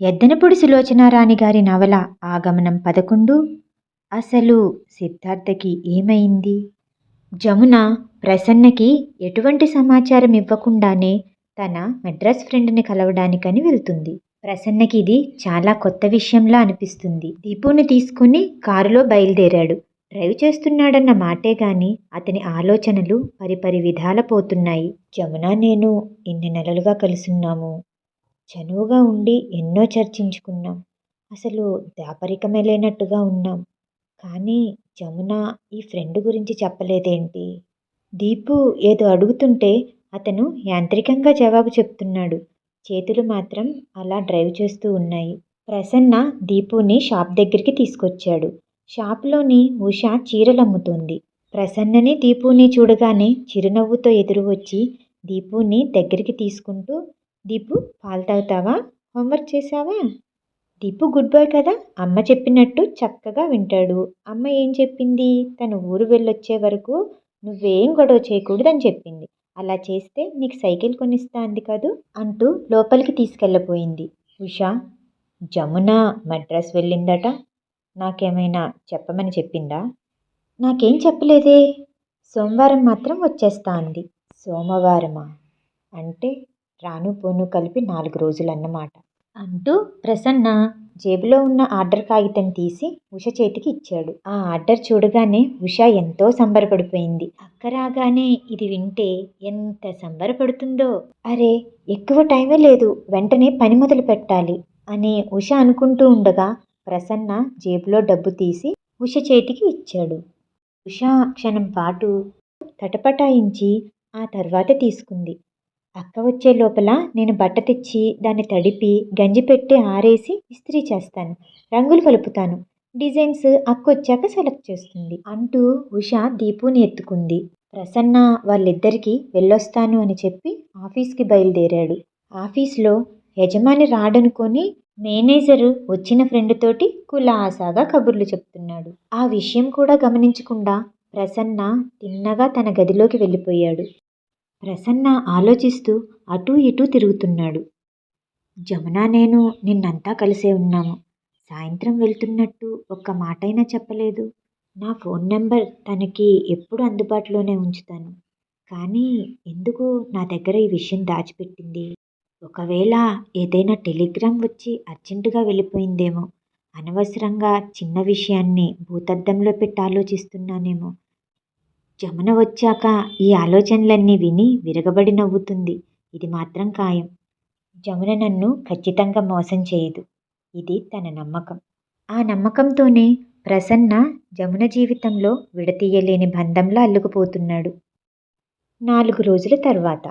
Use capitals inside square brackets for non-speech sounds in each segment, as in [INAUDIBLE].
ఎద్దనపూడి సులోచనారాణి గారి నవల ఆగమనం పదకొండు. అసలు సిద్ధార్థకి ఏమైంది? జమున ప్రసన్నకి ఎటువంటి సమాచారం ఇవ్వకుండానే తన మెడ్రాస్ ఫ్రెండ్ని కలవడానికని వెళ్తుంది. ప్రసన్నకి ఇది చాలా కొత్త విషయంలా అనిపిస్తుంది. దీపుని తీసుకుని కారులో బయలుదేరాడు. డ్రైవ్ చేస్తున్నాడన్న మాటే గాని అతని ఆలోచనలు పరిపరి విధాల పోతున్నాయి. జమున నేను ఇన్ని నెలలుగా కలుసున్నాము. చనువుగా ఉండి ఎన్నో చర్చించుకున్నాం. అసలు దాపరికమే లేనట్టుగా ఉన్నాం. కానీ జమున ఈ ఫ్రెండ్ గురించి చెప్పలేదేంటి? దీపు ఏదో అడుగుతుంటే అతను యాంత్రికంగా జవాబు చెప్తున్నాడు. చేతులు మాత్రం అలా డ్రైవ్ చేస్తూ ఉన్నాయి. ప్రసన్న దీపుని షాప్ దగ్గరికి తీసుకొచ్చాడు. షాప్లోని ఉష చీరలమ్ముతోంది. ప్రసన్నని దీపుని చూడగానే చిరునవ్వుతో ఎదురు వచ్చి దీపుని దగ్గరికి తీసుకుంటూ దీపు పాలు తాగుతావా హోంవర్క్ చేసావా దీపు గుడ్ బాయ్ కదా? అమ్మ చెప్పినట్టు చక్కగా వింటాడు. అమ్మ ఏం చెప్పింది? తను ఊరు వెళ్ళొచ్చే వరకు నువ్వేం గొడవ చేయకూడదని చెప్పింది. అలా చేస్తే నీకు సైకిల్ కొనిస్తా అంది కదూ అంటూ లోపలికి తీసుకెళ్ళబోయింది. ఉషా జమున మద్రాస్ వెళ్ళిందట. నాకేమైనా చెప్పమని చెప్పిందా? నాకేం చెప్పలేదే. సోమవారం మాత్రం వచ్చేస్తా అంది సోమవారమా? అంటే రాను పోను కలిపి నాలుగు రోజులు అన్నమాట అంటూ ప్రసన్న జేబులో ఉన్న ఆర్డర్ కాగితం తీసి ఉష చేతికి ఇచ్చాడు. ఆ ఆర్డర్ చూడగానే ఉష ఎంతో సంబరపడిపోయింది. అక్క రాగానే ఇది వింటే ఎంత సంబరపడుతుందో. అరే ఎక్కువ టైమే లేదు వెంటనే పని మొదలు పెట్టాలి అని ఉష అనుకుంటూ ఉండగా ప్రసన్న జేబులో డబ్బు తీసి ఉష చేతికి ఇచ్చాడు. ఉష క్షణం పాటు తటపటాయించి ఆ తర్వాత తీసుకుంది. అక్క వచ్చే లోపల నేను బట్ట తెచ్చి దాన్ని తడిపి గంజి పెట్టి ఆరేసి ఇస్త్రీ చేస్తాను. రంగులు కలుపుతాను. డిజైన్స్ అక్క వచ్చాక సెలెక్ట్ చేస్తుంది. అంటూ ఉష దీపుని ఎత్తుకుంది. ప్రసన్న వాళ్ళిద్దరికీ వెళ్ళొస్తాను అని చెప్పి ఆఫీస్కి బయలుదేరాడు. ఆఫీస్లో యజమాని రాడనుకొని మేనేజరు వచ్చిన ఫ్రెండ్ తోటి కులాసాగా కబుర్లు చెప్తున్నాడు. ఆ విషయం కూడా గమనించకుండా ప్రసన్న తిన్నగా తన గదిలోకి వెళ్ళిపోయాడు. ప్రసన్న ఆలోచిస్తూ అటూ ఇటూ తిరుగుతున్నాడు. జమున నేను నిన్నంతా కలిసే ఉన్నాము. సాయంత్రం వెళ్తున్నట్టు ఒక్క మాటైనా చెప్పలేదు. నా ఫోన్ నెంబర్ తనకి ఎప్పుడు అందుబాటులోనే ఉంచుతాను. కానీ ఎందుకు నా దగ్గర ఈ విషయం దాచిపెట్టింది. ఒకవేళ ఏదైనా టెలిగ్రామ్ వచ్చి అర్జెంటుగా వెళ్ళిపోయిందేమో. అనవసరంగా చిన్న విషయాన్ని భూతద్దంలో పెట్టి ఆలోచిస్తున్నానేమో. జమున వచ్చాక ఈ ఆలోచనలన్నీ విని విరగబడి నవ్వుతుంది. ఇది మాత్రం ఖాయం. జమున నన్ను ఖచ్చితంగా మోసం చేయదు. ఇది తన నమ్మకం. ఆ నమ్మకంతోనే ప్రసన్న జమున జీవితంలో విడతీయలేని బంధంలో అల్లుకుపోతున్నాడు. నాలుగు రోజుల తర్వాత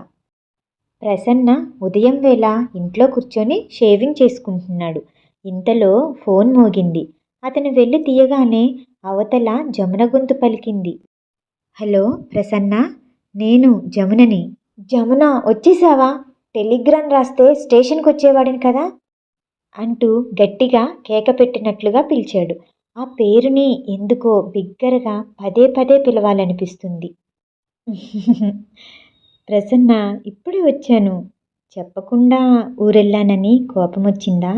ప్రసన్న ఉదయం వేళ ఇంట్లో కూర్చొని షేవింగ్ చేసుకుంటున్నాడు. ఇంతలో ఫోన్ మోగింది. అతను వెళ్ళి తీయగానే అవతల జమున గొంతు పలికింది. హలో ప్రసన్న. నేను జమునని. జమున వచ్చేసావా? టెలిగ్రామ్ రాస్తే స్టేషన్కి వచ్చేవాడిని కదా? అంటూ గట్టిగా కేక పెట్టినట్లుగా పిలిచాడు. ఆ పేరుని ఎందుకో బిగ్గరగా పదే పదే పిలవాలనిపిస్తుంది. [LAUGHS] ప్రసన్న ఇప్పుడే వచ్చాను. చెప్పకుండా ఊరెళ్ళానని కోపం వచ్చిందా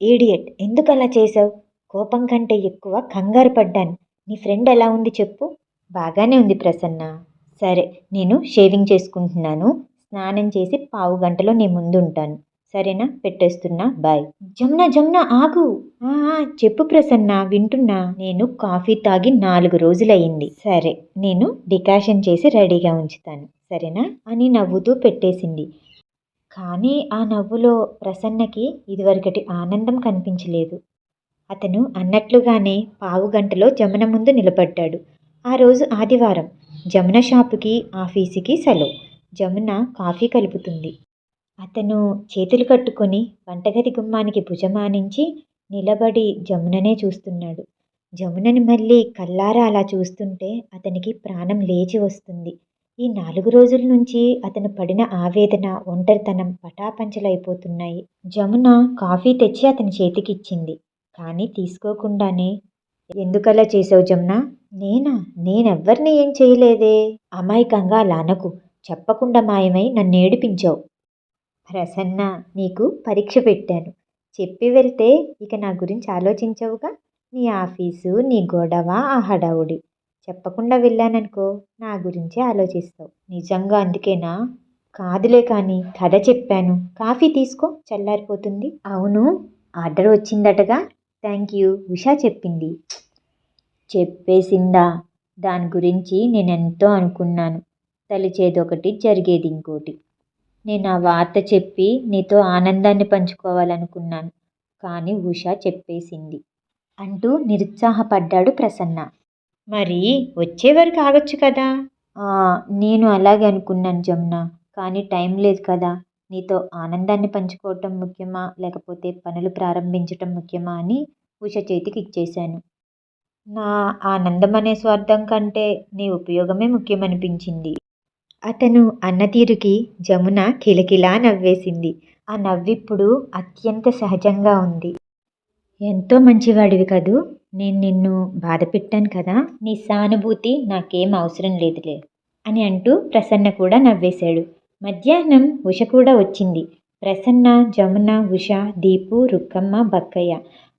ఏడియట్ ఎందుకు అలా చేసావు కోపం కంటే ఎక్కువ కంగారు పడ్డాను. నీ ఫ్రెండ్ ఎలా ఉంది చెప్పు. బాగానే ఉంది ప్రసన్న. సరే నేను షేవింగ్ చేసుకుంటున్నాను. స్నానం చేసి పావు గంటలో నీ ముందు ఉంటాను సరేనా? పెట్టేస్తున్నా. బాయ్. జమున జమున ఆగు. చెప్పు ప్రసన్న వింటున్నా. నేను కాఫీ తాగి నాలుగు రోజులయ్యింది. సరే నేను డికాషన్ చేసి రెడీగా ఉంచుతాను. సరేనా? అని నవ్వుతూ పెట్టేసింది. కానీ ఆ నవ్వులో ప్రసన్నకి ఇదివరకటి ఆనందం కనిపించలేదు. అతను అన్నట్లుగానే పావు గంటలో జమున ముందు నిలబడ్డాడు. ఆ రోజు ఆదివారం. జమున షాపుకి ఆఫీసుకి సెలవు. జమున కాఫీ కలుపుతుంది. అతను చేతులు కట్టుకొని వంటగది గుమ్మానికి భుజమానించి నిలబడి జముననే చూస్తున్నాడు. జమునని మళ్ళీ కల్లారా అలా చూస్తుంటే అతనికి ప్రాణం లేచి వస్తుంది. ఈ నాలుగు రోజుల నుంచి అతను పడిన ఆవేదన ఒంటరితనం పటాపంచలైపోతున్నాయి. జమున కాఫీ తెచ్చి అతని చేతికిచ్చింది. కానీ తీసుకోకుండానే ఎందుకలా చేసావు జమున? నేనా? నేనెవ్వరిని ఏం చేయలేదే? అమాయకంగా అలా అనకు. చెప్పకుండా మాయమై నన్ను ఏడిపించావు. ప్రసన్న నీకు పరీక్ష పెట్టాను. చెప్పి వెళ్తే ఇక నా గురించి ఆలోచించవుగా? నీ ఆఫీసు నీ గొడవ ఆ హడావుడి. చెప్పకుండా వెళ్ళాననుకో నా గురించే ఆలోచిస్తావు. నిజంగా అందుకేనా? కాదులే కానీ కథ చెప్పాను. కాఫీ తీసుకో చల్లారిపోతుంది. అవును ఆర్డర్ వచ్చిందటగా? థ్యాంక్ యూ ఉషా చెప్పింది. చెప్పేసిందా? దాని గురించి నేను ఎంతో అనుకున్నాను తలిచేదొకటి జరిగేది ఇంకోటి. నేను ఆ వార్త చెప్పి నీతో ఆనందాన్ని పంచుకోవాలనుకున్నాను కానీ ఉషా చెప్పేసింది. అంటూ నిరుత్సాహపడ్డాడు ప్రసన్న. మరి వచ్చే వరకు ఆగొచ్చు కదా? నేను అలాగే అనుకున్నాను జమున కానీ టైం లేదు కదా. నీతో ఆనందాన్ని పంచుకోవటం ముఖ్యమా? లేకపోతే పనులు ప్రారంభించటం ముఖ్యమా? అని ఉష చేతికి ఇచ్చేశాను. నా ఆనందం అనే స్వార్థం కంటే నీ ఉపయోగమే ముఖ్యమనిపించింది. అతను అన్న తీరుకి జమున కిలకిలా నవ్వేసింది. ఆ నవ్విప్పుడు అత్యంత సహజంగా ఉంది. ఎంతో మంచివాడివి కదూ. నేను నిన్ను బాధ పెట్టాను కదా. నీ సానుభూతి నాకేం అవసరం లేదులే అని అంటూ ప్రసన్న కూడా నవ్వేశాడు. మధ్యాహ్నం ఉష కూడా వచ్చింది. ప్రసన్న జమున ఉష దీపు రుక్కమ్మ బక్కయ్య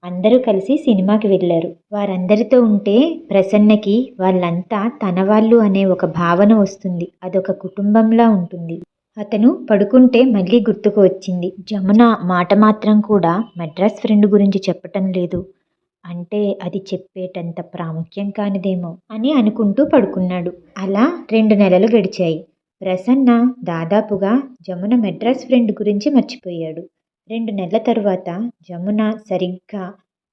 అందరూ కలిసి సినిమాకి వెళ్ళారు. వారందరితో ఉంటే ప్రసన్నకి వాళ్ళంతా తన వాళ్ళు అనే ఒక భావన వస్తుంది. అదొక కుటుంబంలా ఉంటుంది. అతను పడుకుంటే మళ్ళీ గుర్తుకు వచ్చింది. జమున మాట మాత్రం కూడా మద్రాస్ ఫ్రెండ్ గురించి చెప్పటం లేదు. అంటే అది చెప్పేటంత ప్రాముఖ్యం కానిదేమో అని అనుకుంటూ పడుకున్నాడు. అలా రెండు నెలలు గడిచాయి. ప్రసన్న దాదాపుగా జమున మెడ్రాస్ ఫ్రెండ్ గురించి మర్చిపోయాడు. రెండు నెలల తరువాత జమున సరిగ్గా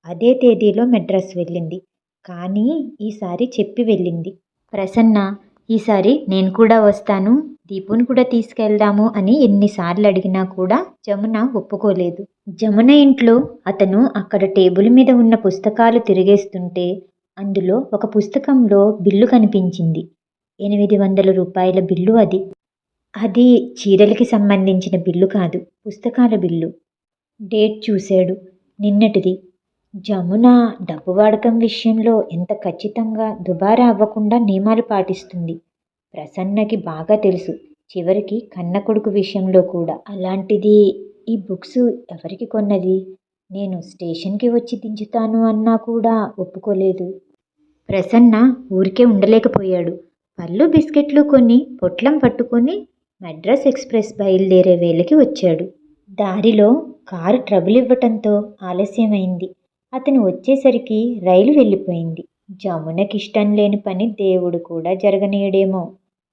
అదే తేదీలో మెడ్రాస్ వెళ్ళింది. కానీ ఈసారి చెప్పి వెళ్ళింది. ప్రసన్న ఈసారి నేను కూడా వస్తాను. దీపుని కూడా తీసుకెళ్దాము అని ఎన్నిసార్లు అడిగినా కూడా జమున ఒప్పుకోలేదు. జమున ఇంట్లో అతను అక్కడ టేబుల్ మీద ఉన్న పుస్తకాలు తిరిగేస్తుంటే అందులో ఒక పుస్తకంలో బిల్లు కనిపించింది. ఎనిమిది వందల రూపాయల బిల్లు అది. అది చీరలకి సంబంధించిన బిల్లు కాదు పుస్తకాల బిల్లు. డేట్ చూశాడు. నిన్నటిది. జమున డబ్బు వాడకం విషయంలో ఎంత ఖచ్చితంగా దుబారా అవ్వకుండా నియమాలు పాటిస్తుంది? ప్రసన్నకి బాగా తెలుసు. చివరికి కన్న కొడుకు విషయంలో కూడా. అలాంటిది ఈ బుక్స్ ఎవరికి కొన్నది? నేను స్టేషన్కి వచ్చి దించుతాను అన్నా కూడా ఒప్పుకోలేదు. ప్రసన్న ఊరికే ఉండలేకపోయాడు. పళ్ళు బిస్కెట్లు కొని పొట్లం పట్టుకొని మద్రాస్ ఎక్స్ప్రెస్ బయలుదేరే వేళకి వచ్చాడు. దారిలో కారు ట్రబుల్ ఇవ్వటంతో ఆలస్యమైంది. అతను వచ్చేసరికి రైలు వెళ్ళిపోయింది. జమునకి ఇష్టం లేని పని దేవుడు కూడా జరగనీయడేమో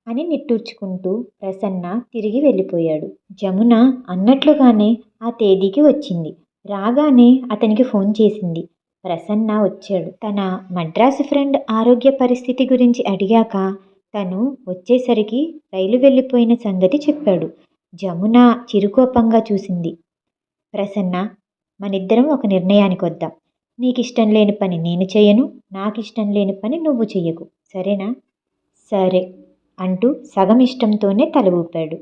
అని నిట్టూర్చుకుంటూ ప్రసన్న తిరిగి వెళ్ళిపోయాడు. జమున అన్నట్లుగానే ఆ తేదీకి వచ్చింది. రాగానే అతనికి ఫోన్ చేసింది. ప్రసన్న వచ్చాడు. తన మద్రాసు ఫ్రెండ్ ఆరోగ్య పరిస్థితి గురించి అడిగాక తను వచ్చేసరికి రైలు వెళ్ళిపోయిన సంగతి చెప్పాడు. జమున చిరుకోపంగా చూసింది. ప్రసన్న మనిద్దరం ఒక నిర్ణయానికి వద్దాం. నీకు ఇష్టం లేని పని నేను చేయను నాకు ఇష్టం లేని పని నువ్వు చెయ్యకు. సరేనా? సరే అంటూ సగం ఇష్టంతోనే తల ఊపాడు.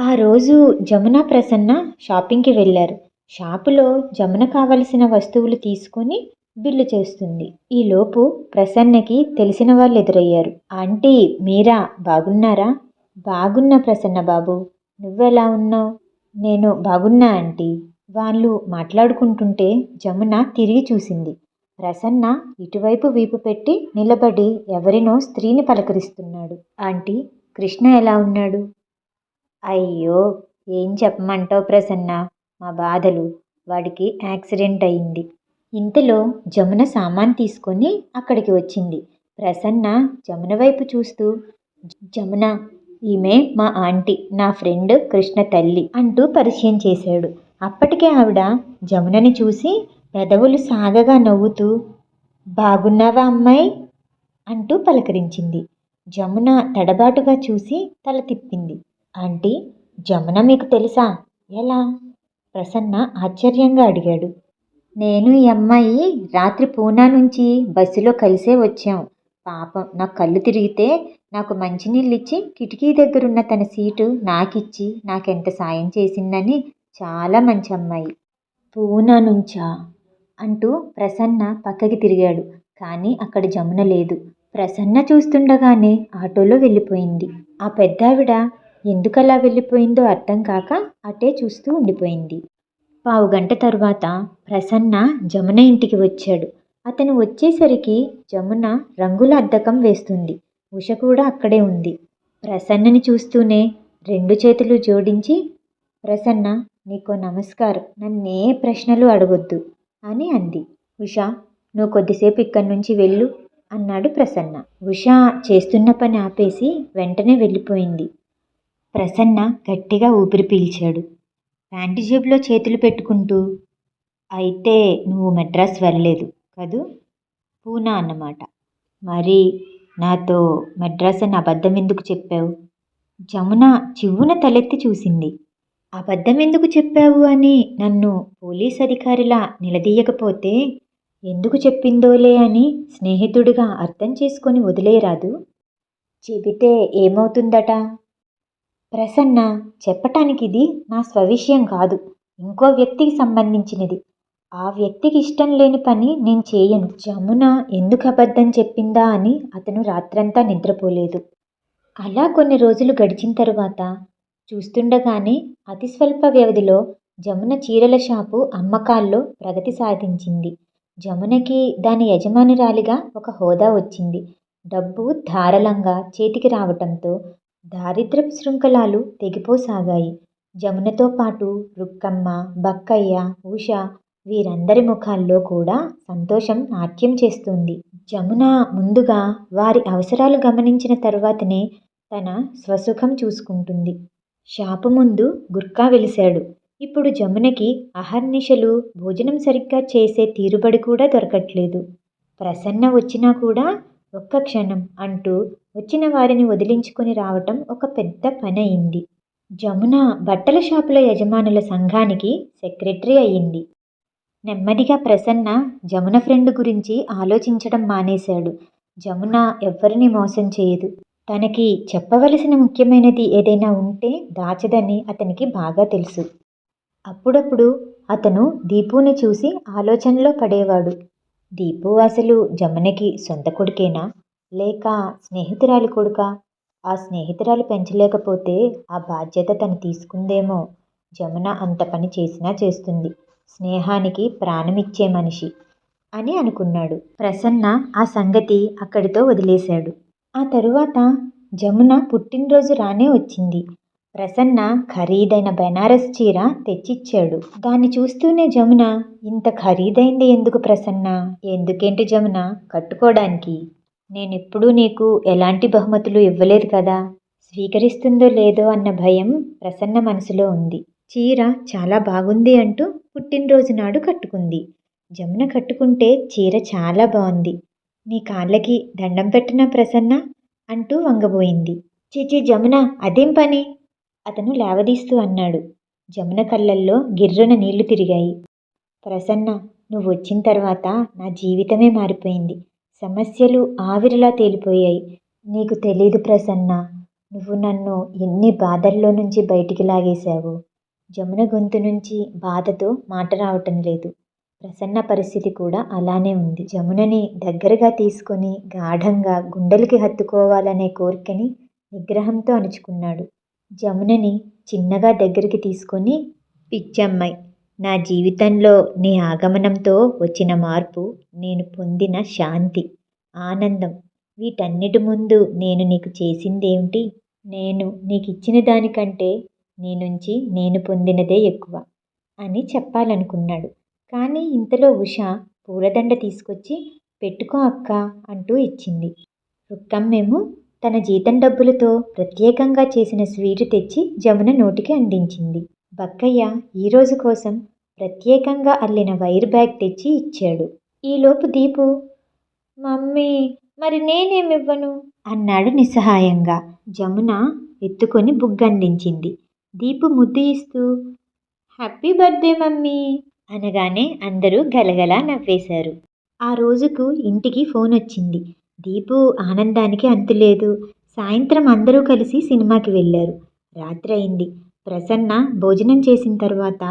ఆ రోజు జమున ప్రసన్న షాపింగ్కి వెళ్ళారు. షాపులో జమున కావలసిన వస్తువులు తీసుకొని బిల్లు చేస్తుంది. ఈలోపు ప్రసన్నకి తెలిసిన వాళ్ళు ఎదురయ్యారు. ఆంటీ మీరా? బాగున్నారా? బాగున్నా ప్రసన్న బాబు. నువ్వెలా ఉన్నావు? నేను బాగున్నా ఆంటీ. వాళ్ళు మాట్లాడుకుంటుంటే జమున తిరిగి చూసింది. ప్రసన్న ఇటువైపు వీపు పెట్టి నిలబడి ఎవరినో స్త్రీని పలకరిస్తున్నాడు. ఆంటీ కృష్ణ ఎలా ఉన్నాడు? అయ్యో ఏం చెప్పమంటావు ప్రసన్న? మా బాధలు. వాడికి యాక్సిడెంట్ అయింది. ఇంతలో జమున సామాన్ తీసుకొని అక్కడికి వచ్చింది. ప్రసన్న జమున వైపు చూస్తూ జమున ఈమె మా ఆంటీ నా ఫ్రెండ్ కృష్ణ తల్లి అంటూ పరిచయం చేశాడు. అప్పటికే ఆవిడ జమునని చూసి పెదవులు సాగగా నవ్వుతూ బాగున్నావా అమ్మాయి? అంటూ పలకరించింది. జమున తడబాటుగా చూసి తల తిప్పింది. ఆంటీ జమున మీకు తెలుసా? ఎలా? ప్రసన్న ఆశ్చర్యంగా అడిగాడు. నేను ఈ అమ్మాయి రాత్రి పూనా నుంచి బస్సులో కలిసే వచ్చాం. పాపం నా కళ్ళు తిరిగితే నాకు మంచినీళ్ళు ఇచ్చి కిటికీ దగ్గరున్న తన సీటు నాకిచ్చి నాకెంత సాయం చేసిందని చాలా మంచి అమ్మాయి. పూనా నుంచా? అంటూ ప్రసన్న పక్కకి తిరిగాడు. కానీ అక్కడ జమున లేదు. ప్రసన్న చూస్తుండగానే ఆటోలో వెళ్ళిపోయింది. ఆ పెద్దావిడ ఎందుకలా వెళ్ళిపోయిందో అర్థం కాక అటే చూస్తూ ఉండిపోయింది. పావు గంట తరువాత ప్రసన్న జమున ఇంటికి వచ్చాడు. అతను వచ్చేసరికి జమున రంగుల అద్దకం వేస్తుంది. ఉష కూడా అక్కడే ఉంది. ప్రసన్నని చూస్తూనే రెండు చేతులు జోడించి ప్రసన్న నీకో నమస్కారం నన్నే ప్రశ్నలు అడగొద్దు అని అంది. ఉష నువ్వు కొద్దిసేపు ఇక్కడి నుంచి వెళ్ళు అన్నాడు ప్రసన్న. ఉష చేస్తున్న పని ఆపేసి వెంటనే వెళ్ళిపోయింది. ప్రసన్న గట్టిగా ఊపిరి పీల్చాడు. ప్యాంటు జేబులో చేతులు పెట్టుకుంటూ అయితే నువ్వు మెడ్రాస్ వెళ్ళలేదు కదూ? పూనా అన్నమాట. మరి నాతో మెడ్రాస్ అని అబద్ధం ఎందుకు చెప్పావు? జమున చివ్వున తలెత్తి చూసింది. అబద్ధం ఎందుకు చెప్పావు అని నన్ను పోలీస్ అధికారిలా నిలదీయకపోతే ఎందుకు చెప్పిందోలే అని స్నేహితుడిగా అర్థం చేసుకొని వదిలేయరాదు చెబితే ఏమవుతుందట? ప్రసన్న చెప్పటానికి ఇది నా స్వవిషయం కాదు. ఇంకో వ్యక్తికి సంబంధించినది. ఆ వ్యక్తికి ఇష్టం లేని పని నేను చేయను. జమున ఎందుకు అబద్ధం చెప్పిందా అని అతను రాత్రంతా నిద్రపోలేదు. అలా కొన్ని రోజులు గడిచిన తరువాత చూస్తుండగానే అతి స్వల్ప వ్యవధిలో జమున చీరల షాపు అమ్మకాల్లో ప్రగతి సాధించింది. జమునకి దాని యజమానురాలిగా ఒక హోదా వచ్చింది. డబ్బు ధారళంగా చేతికి రావటంతో దారిద్రపు శృంఖలాలు తెగిపోసాగాయి. జమునతో పాటు రుక్కమ్మ బక్కయ్య ఉష వీరందరి ముఖాల్లో కూడా సంతోషం నాట్యం చేస్తుంది. జమున ముందుగా వారి అవసరాలు గమనించిన తరువాతనే తన స్వసుఖం చూసుకుంటుంది. షాపు ముందు గుర్కా వెలిశాడు. ఇప్పుడు జమునకి అహర్నిశలు భోజనం సరిగ్గా చేసే తీరుబడి కూడా దొరకట్లేదు. ప్రసన్న వచ్చినా కూడా ఒక్క క్షణం అంటూ వచ్చిన వారిని వదిలించుకొని రావటం ఒక పెద్ద పని అయింది జమున బట్టల షాపుల యజమానుల సంఘానికి సెక్రటరీ అయ్యింది నెమ్మదిగా ప్రసన్న జమున ఫ్రెండ్ గురించి ఆలోచించడం మానేశాడు. జమున ఎవ్వరిని మోసం చేయదు. తనకి చెప్పవలసిన ముఖ్యమైనది ఏదైనా ఉంటే దాచదని అతనికి బాగా తెలుసు. అప్పుడప్పుడు అతను దీపుని చూసి ఆలోచనలో పడేవాడు. దీపు అసలు జమునకి సొంత కొడుకేనా? లేక స్నేహితురాలి కొడుకా? ఆ స్నేహితురాలు పెంచలేకపోతే ఆ బాధ్యత తను తీసుకుందేమో? జమున అంత పని చేసినా చేస్తుంది. స్నేహానికి ప్రాణమిచ్చే మనిషి అని అనుకున్నాడు. ప్రసన్న ఆ సంగతి అక్కడితో వదిలేశాడు. ఆ తరువాత జమున పుట్టినరోజు రానే వచ్చింది. ప్రసన్న ఖరీదైన బెనారస్ చీర తెచ్చిచ్చాడు. దాన్ని చూస్తూనే జమున ఇంత ఖరీదైంది ఎందుకు ప్రసన్న? ఎందుకేంటి జమున? కట్టుకోవడానికి నేనెప్పుడూ నీకు ఎలాంటి బహుమతులు ఇవ్వలేదు కదా. స్వీకరిస్తుందో లేదో అన్న భయం ప్రసన్న మనసులో ఉంది. చీర చాలా బాగుంది అంటూ పుట్టినరోజు నాడు కట్టుకుంది. జమున కట్టుకుంటే చీర చాలా బాగుంది. నీ కాళ్ళకి దండం పెట్టిన ప్రసన్న అంటూ వంగబోయింది. చీచీ జమున అదేం పని? అతను లేవదీస్తూ అన్నాడు. జమున కళ్ళల్లో గిర్రున నీళ్ళు తిరిగాయి. ప్రసన్న నువ్వు వచ్చిన తర్వాత నా జీవితమే మారిపోయింది. సమస్యలు ఆవిరిలా తేలిపోయాయి. నీకు తెలీదు ప్రసన్న నువ్వు నన్ను ఎన్ని బాధల్లో నుంచి బయటికి లాగేశావు? జమున గొంతు నుంచి బాధతో మాట రావటం లేదు. ప్రసన్న పరిస్థితి కూడా అలానే ఉంది. జమునని దగ్గరగా తీసుకొని గాఢంగా గుండెలకి హత్తుకోవాలనే కోరికని నిగ్రహంతో అణుచుకున్నాడు. జమునని చిన్నగా దగ్గరికి తీసుకొని పిచ్చమ్మాయి నా జీవితంలో నీ ఆగమనంతో వచ్చిన మార్పు నేను పొందిన శాంతి ఆనందం. వీటన్నిటి ముందు నేను నీకు చేసిందేమిటి? నేను నీకు ఇచ్చిన దానికంటే నీ నుంచి నేను పొందినదే ఎక్కువ అని చెప్పాలనుకున్నాడు. కానీ ఇంతలో ఉష పూలదండ తీసుకొచ్చి పెట్టుకో అక్క అంటూ ఇచ్చింది. రుక్కమ్మేమో తన జీతం డబ్బులతో ప్రత్యేకంగా చేసిన స్వీటు తెచ్చి జమున నోటికి అందించింది. బక్కయ్య ఈరోజు కోసం ప్రత్యేకంగా అల్లిన వైర్ బ్యాగ్ తెచ్చి ఇచ్చాడు. ఈలోపు దీపు మమ్మీ మరి నేనేమివ్వను? అన్నాడు నిస్సహాయంగా. జమున ఎత్తుకొని బుగ్గందించింది. దీపు ముద్దు ఇస్తూ హ్యాపీ బర్త్డే మమ్మీ అనగానే అందరూ గలగలా నవ్వేశారు. ఆ రోజుకు ఇంటికి ఫోన్ వచ్చింది దీపు ఆనందానికి అంతులేదు సాయంత్రం అందరూ కలిసి సినిమాకి వెళ్ళారు. రాత్రి అయింది ప్రసన్న భోజనం చేసిన తర్వాత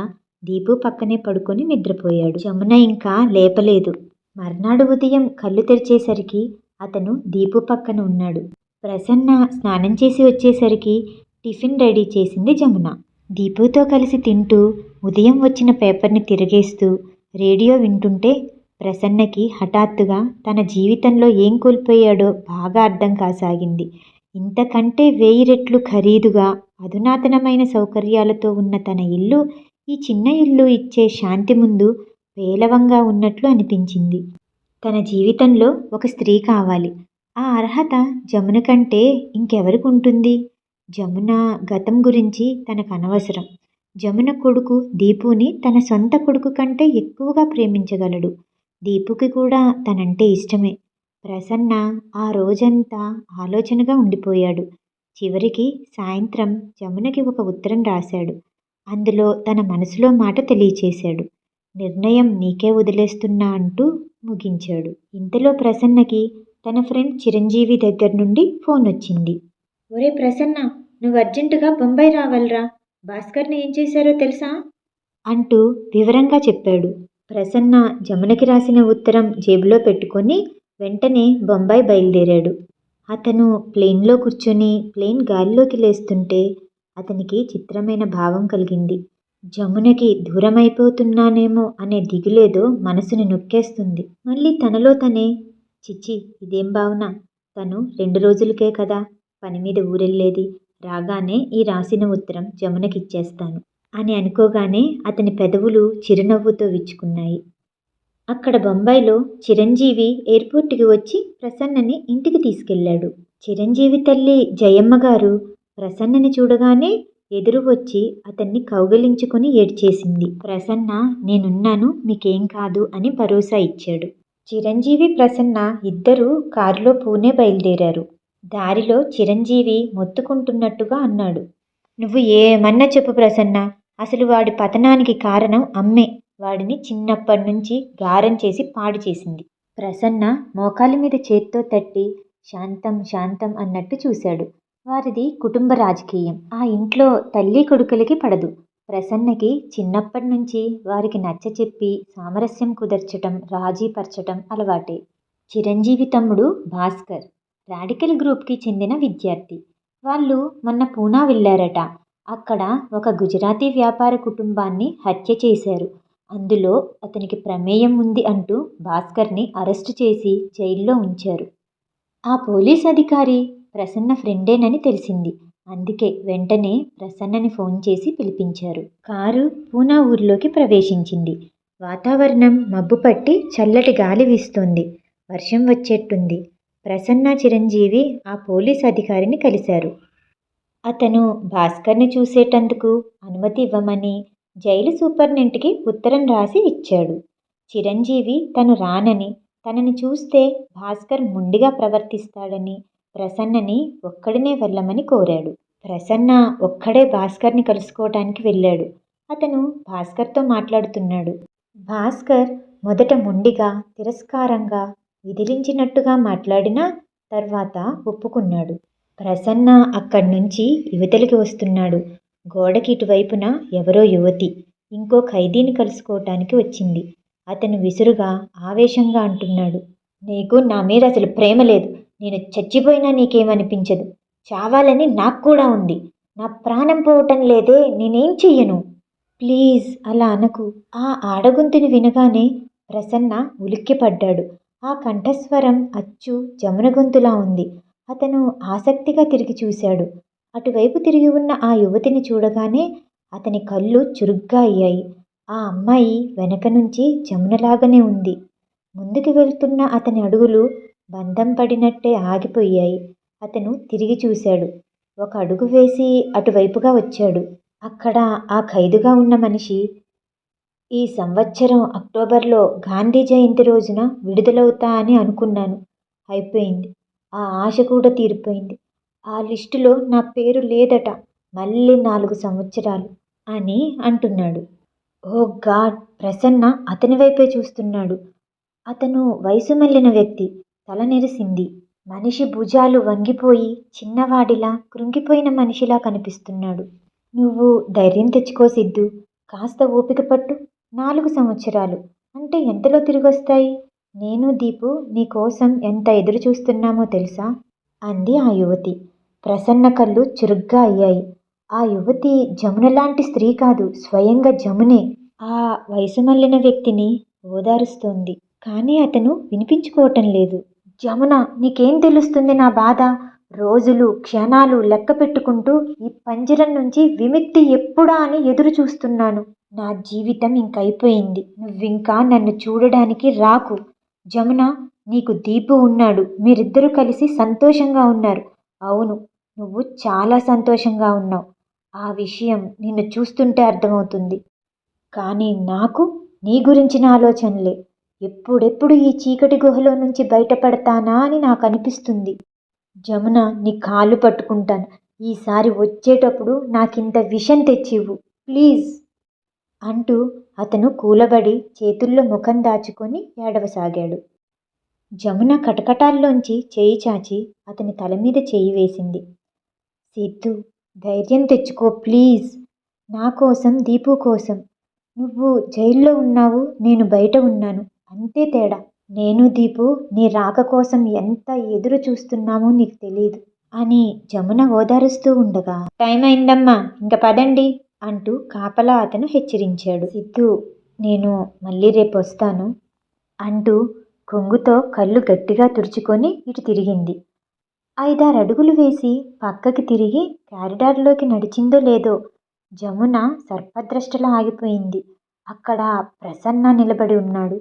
దీపు పక్కనే పడుకొని నిద్రపోయాడు. జమున ఇంకా లేపలేదు. మర్నాడు ఉదయం కళ్ళు తెరిచేసరికి అతను దీపు పక్కన ఉన్నాడు. ప్రసన్న స్నానం చేసి వచ్చేసరికి టిఫిన్ రెడీ చేసింది జమున. దీపుతో కలిసి తింటూ ఉదయం వచ్చిన పేపర్ని తిరిగేస్తూ రేడియో వింటుంటే ప్రసన్నకి హఠాత్తుగా తన జీవితంలో ఏం కోల్పోయాడో బాగా అర్థం కాసాగింది. ఇంతకంటే వెయ్యి రెట్లు ఖరీదుగా అధునాతనమైన సౌకర్యాలతో ఉన్న తన ఇల్లు ఈ చిన్న ఇల్లు ఇచ్చే శాంతి ముందు పేలవంగా ఉన్నట్లు అనిపించింది. తన జీవితంలో ఒక స్త్రీ కావాలి. ఆ అర్హత జమున కంటే ఇంకెవరికి ఉంటుంది? జమున గతం గురించి తనకు అనవసరం. జమున కొడుకు దీపుని తన సొంత కొడుకు కంటే ఎక్కువగా ప్రేమించగలడు. దీపుకి కూడా తనంటే ఇష్టమే. ప్రసన్న ఆ రోజంతా ఆలోచనగా ఉండిపోయాడు. చివరికి సాయంత్రం జమునకి ఒక ఉత్తరం రాశాడు. అందులో తన మనసులో మాట తెలియచేశాడు. నిర్ణయం నీకే వదిలేస్తున్నా అంటూ ముగించాడు. ఇంతలో ప్రసన్నకి తన ఫ్రెండ్ చిరంజీవి దగ్గర నుండి ఫోన్ వచ్చింది. ఒరే ప్రసన్న నువ్వు అర్జెంటుగా బొంబాయి రావాలరా. భాస్కర్ని ఏం చేశారో తెలుసా? అంటూ వివరంగా చెప్పాడు. ప్రసన్న జమునకి రాసిన ఉత్తరం జేబులో పెట్టుకొని వెంటనే బొంబాయి బయలుదేరాడు. అతను ప్లేన్లో కూర్చొని ప్లేన్ గాలిలోకి లేస్తుంటే అతనికి చిత్రమైన భావం కలిగింది. జమునకి దూరమైపోతున్నానేమో అనే దిగులేదో మనసుని నొక్కేస్తుంది. మళ్ళీ తనలో తనే చిచ్చి ఇదేం భావన? తను రెండు రోజులకే కదా పని మీద ఊరెళ్ళేది. రాగానే ఈ రాసిన ఉత్తరం జమునకిచ్చేస్తాను. అని అనుకోగానే అతని పెదవులు చిరునవ్వుతో విచ్చుకున్నాయి. అక్కడ బొంబాయిలో చిరంజీవి ఎయిర్పోర్ట్కి వచ్చి ప్రసన్నని ఇంటికి తీసుకెళ్ళాడు. చిరంజీవి తల్లి జయమ్మ గారు ప్రసన్నని చూడగానే ఎదురు వచ్చి అతన్ని కౌగలించుకొని ఏడ్చేసింది. ప్రసన్న నేనున్నాను మీకేం కాదు అని భరోసా ఇచ్చాడు. చిరంజీవి ప్రసన్న ఇద్దరూ కారులో పూణే బయలుదేరారు. దారిలో చిరంజీవి మొత్తుకుంటున్నట్టుగా అన్నాడు. నువ్వు ఏమన్నా చెప్పు ప్రసన్న అసలు వాడి పతనానికి కారణం అమ్మే. వాడిని చిన్నప్పటి నుంచి గారం చేసి పాడు చేసింది. ప్రసన్న మోకాలి మీద చేత్తో తట్టి శాంతం శాంతం అన్నట్టు చూశాడు. వారిది కుటుంబ రాజకీయం. ఆ ఇంట్లో తల్లి కొడుకులకి పడదు. ప్రసన్నకి చిన్నప్పటి నుంచి వారికి నచ్చ చెప్పి సామరస్యం కుదర్చటం రాజీపరచటం అలవాటే. చిరంజీవి తమ్ముడు భాస్కర్ రాడికల్ గ్రూప్కి చెందిన విద్యార్థి. వాళ్ళు మొన్న పూనా వెళ్ళారట. అక్కడ ఒక గుజరాతీ వ్యాపార కుటుంబాన్ని హత్య చేశారు. అందులో అతనికి ప్రమేయం ఉంది అంటూ భాస్కర్ని అరెస్టు చేసి జైల్లో ఉంచారు. ఆ పోలీస్ అధికారి ప్రసన్న ఫ్రెండేనని తెలిసింది. అందుకే వెంటనే ప్రసన్నని ఫోన్ చేసి పిలిపించారు. కారు పూనా ఊర్లోకి ప్రవేశించింది. వాతావరణం మబ్బు పట్టి చల్లటి గాలి వీస్తోంది. వర్షం వచ్చేట్టుంది. ప్రసన్న చిరంజీవి ఆ పోలీస్ అధికారిని కలిశారు. అతను భాస్కర్ని చూసేటందుకు అనుమతి ఇవ్వమని జైలు సూపర్నెంట్కి ఉత్తరం రాసి ఇచ్చాడు. చిరంజీవి తను రానని తనని చూస్తే భాస్కర్ ముండిగా ప్రవర్తిస్తాడని ప్రసన్నని ఒక్కడినే వెళ్ళమని కోరాడు. ప్రసన్న ఒక్కడే భాస్కర్ని కలుసుకోవటానికి వెళ్ళాడు. అతను భాస్కర్తో మాట్లాడుతున్నాడు. భాస్కర్ మొదట మొండిగా తిరస్కారంగా విదిలించినట్టుగా మాట్లాడినా తర్వాత ఒప్పుకున్నాడు. ప్రసన్న అక్కడి నుంచి యువతలికి వస్తున్నాడు. గోడకి ఇటువైపున ఎవరో యువతి ఇంకో ఖైదీని కలుసుకోవటానికి వచ్చింది. అతను విసురుగా ఆవేశంగా అంటున్నాడు. నీకు నా మీద అసలు ప్రేమ లేదు. నేను చచ్చిపోయినా నీకేమనిపించదు. చావాలని నాకు కూడా ఉంది. నా ప్రాణం పోవటం లేదే నేనేం చెయ్యను? ప్లీజ్ అలా అనకు. ఆ ఆడగొంతుని వినగానే ప్రసన్న ఉలిక్కిపడ్డాడు. ఆ కంఠస్వరం అచ్చు జమున గొంతులా ఉంది. అతను ఆసక్తిగా తిరిగి చూశాడు. అటువైపు తిరిగి ఉన్న ఆ యువతిని చూడగానే అతని కళ్ళు చురుగ్గా అయ్యాయి. ఆ అమ్మాయి వెనక నుంచి జమునలాగానే ఉంది. ముందుకు వెళ్తున్న అతని అడుగులు బంధం పడినట్టే ఆగిపోయాయి. అతను తిరిగి చూశాడు. ఒక అడుగు వేసి అటువైపుగా వచ్చాడు. అక్కడ ఆ ఖైదుగా ఉన్న మనిషి ఈ సంవత్సరం అక్టోబర్లో గాంధీ జయంతి రోజున విడుదలవుతా అని అనుకున్నాను. అయిపోయింది. ఆ ఆశ కూడా తీరిపోయింది. ఆ లిస్టులో నా పేరు లేదట మళ్ళీ నాలుగు సంవత్సరాలు అని అంటున్నాడు. ఓ గాడ్! ప్రసన్న అతని వైపే చూస్తున్నాడు. అతను వయసు మళ్ళిన వ్యక్తి తల నెరిసింది. మనిషి భుజాలు వంగిపోయి చిన్నవాడిలా కృంగిపోయిన మనిషిలా కనిపిస్తున్నాడు. నువ్వు ధైర్యం తెచ్చుకో సిద్ధు కాస్త ఓపిక పట్టు. నాలుగు సంవత్సరాలు అంటే ఎంతలో తిరిగొస్తాయి? నేను దీపు నీ కోసం ఎంత ఎదురు చూస్తున్నామో తెలుసా? అంది ఆ యువతి. ప్రసన్న కళ్ళు చురుగ్గా అయ్యాయి. ఆ యువతి జమున లాంటి స్త్రీ కాదు స్వయంగా జమునే. ఆ వయసు మళ్ళిన వ్యక్తిని ఓదారుస్తోంది. కానీ అతను వినిపించుకోవటం లేదు. జమున నీకేం తెలుస్తుంది నా బాధ? రోజులు క్షణాలు లెక్క పెట్టుకుంటూ ఈ పంజరం నుంచి విముక్తి ఎప్పుడా అని ఎదురు చూస్తున్నాను. నా జీవితం ఇంకైపోయింది నువ్వింకా నన్ను చూడడానికి రాకు. జమున నీకు దీపు ఉన్నాడు. మీరిద్దరూ కలిసి సంతోషంగా ఉన్నారు. అవును నువ్వు చాలా సంతోషంగా ఉన్నావు. ఆ విషయం నిన్ను చూస్తుంటే అర్థమవుతుంది. కానీ నాకు నీ గురించిన ఆలోచనలే. ఎప్పుడెప్పుడు ఈ చీకటి గుహలో నుంచి బయటపడతానా అని నాకు అనిపిస్తుంది జమున నీ కాళ్ళు పట్టుకుంటాను. ఈసారి వచ్చేటప్పుడు నాకింత విషం తెచ్చివ్వు. ప్లీజ్ అంటూ అతను కూలబడి చేతుల్లో ముఖం దాచుకొని ఏడవసాగాడు. జమున కటకటాల్లోంచి చేయి చాచి అతని తల మీద చేయి వేసింది. సిద్ధు ధైర్యం తెచ్చుకో ప్లీజ్. నా కోసం దీపు కోసం. నువ్వు జైల్లో ఉన్నావు నేను బయట ఉన్నాను. అంతే తేడా. నేను దీపు నీ రాక కోసం ఎంత ఎదురు చూస్తున్నామో నీకు తెలియదు అని జమున ఓదారుస్తూ ఉండగా టైం అయిందమ్మా. ఇంక పదండి. అంటూ కాపలా అతను హెచ్చరించాడు. సిద్ధు నేను మళ్ళీ రేపు వస్తాను అంటూ కొంగుతో కళ్ళు గట్టిగా తుడుచుకొని ఇటు తిరిగింది. ఐదారు అడుగులు వేసి పక్కకి తిరిగి క్యారిడార్లోకి నడిచిందో లేదో జమున సర్పద్రష్టలా ఆగిపోయింది. అక్కడ ప్రసన్న నిలబడి ఉన్నాడు.